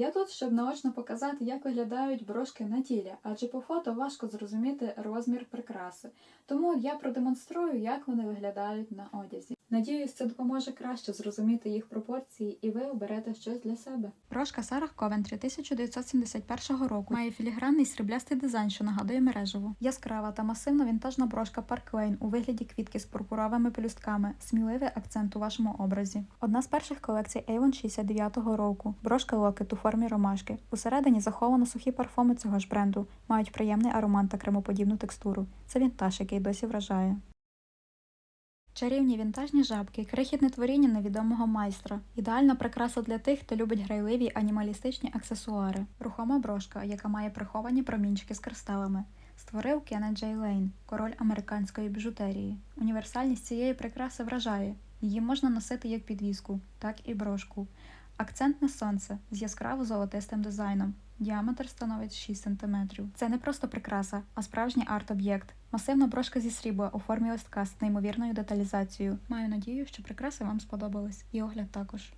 Я тут, щоб наочно показати, як виглядають брошки на тілі, адже по фото важко зрозуміти розмір прикраси. Тому я продемонструю, як вони виглядають на одязі. Надіюсь, це допоможе краще зрозуміти їх пропорції, і ви оберете щось для себе. Брошка Сарах Ковентрі 1971 року має філігранний сріблястий дизайн, що нагадує мережеву. Яскрава та масивна вінтажна брошка Lane у вигляді квітки з пурпуровими пелюстками, сміливий акцент у вашому образі. Одна з перших колекцій Avon 69-го року. Брошка Локет у формі ромашки. Усередині заховано сухі парфуми цього ж бренду, мають приємний аромат та кремоподібну текстуру. Це вінтаж, який досі вражає. Чарівні вінтажні жабки, крихітне творіння невідомого майстра, ідеальна прикраса для тих, хто любить грайливі анімалістичні аксесуари, рухома брошка, яка має приховані промінчики з кристалами. Створив Кеннет Джей Лейн, король американської біжутерії. Універсальність цієї прикраси вражає. Її можна носити як підвіску, так і брошку. Акцентне сонце з яскраво золотистим дизайном. Діаметр становить 6 см. Це не просто прикраса, а справжній арт-об'єкт. Масивна брошка зі срібла у формі листка з неймовірною деталізацією. Маю надію, що прикраси вам сподобались, і огляд також.